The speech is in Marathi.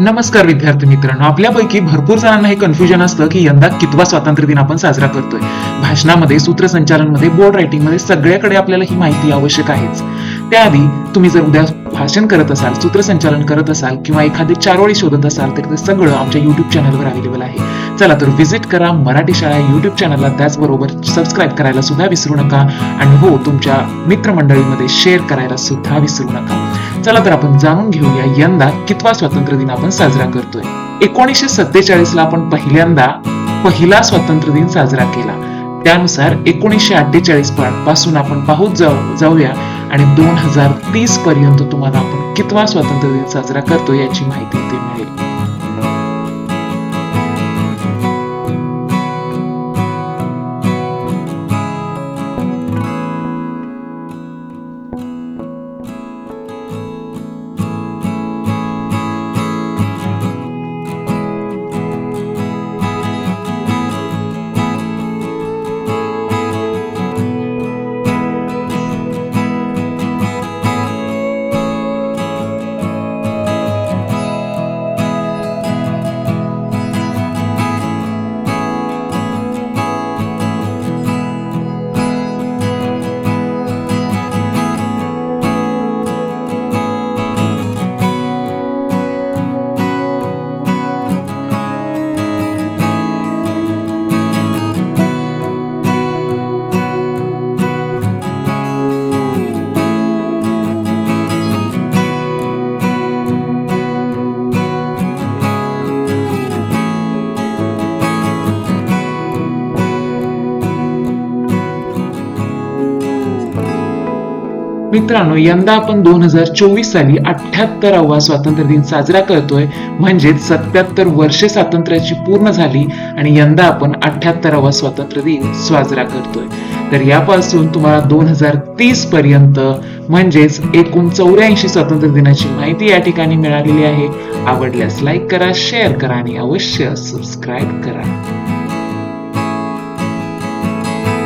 नमस्कार विद्यार्थी मित्रांनो. आपल्यापैकी भरपूर जणांना हे कन्फ्युजन असतं की यंदा कितवा स्वातंत्र्य दिन आपण साजरा करतोय. भाषणामध्ये सूत्रसंचालनमध्ये बोर्ड रायटिंगमध्ये सगळ्याकडे आपल्याला ही माहिती आवश्यक आहेच. त्याआधी तुम्ही जर उद्या भाषण करत असाल सूत्रसंचालन करत असाल किंवा एखादी चारोळी शोधत असाल तर ते सगळं आमच्या युट्यूब चॅनलवर अवेलेबल आहे. चला तर व्हिजिट करा मराठी शाळा युट्यूब चॅनलला त्याचबरोबर सबस्क्राईब करायला सुद्धा विसरू नका. आणि हो तुमच्या मित्रमंडळीमध्ये शेअर करायला सुद्धा विसरू नका. चला तर आपण जाणून घेऊया यंदा कितवा स्वातंत्र्य दिन आपण साजरा करतोय. एकोणीसशे सत्तेचाळीस ला आपण पहिल्यांदा पहिला स्वातंत्र्य दिन साजरा केला. त्यानुसार एकोणीसशे अठ्ठेचाळीसपासून आपण पाहून जाऊ जाऊया. आणि दोन हजार तीस पर्यंत तुम्हाला आपण कितवा स्वातंत्र्य दिन साजरा करतो याची माहिती इथे मिळेल. मित्रांनो यंदा आपण दोन हजार चोवीस साली अठ्याहत्तरावा स्वातंत्र्य दिन साजरा करतोय. म्हणजेच सत्याहत्तर वर्षे स्वातंत्र्याची पूर्ण झाली आणि यंदा आपण अठ्याहत्तरावा स्वातंत्र्य दिन साजरा करतोय. तर यापासून तुम्हाला दोन हजार तीस पर्यंत म्हणजेच एकूण चौऱ्याऐंशी स्वातंत्र्य दिनाची माहिती या ठिकाणी मिळालेली आहे. आवडल्यास लाईक करा शेअर करा आणि अवश्य सबस्क्राईब करा.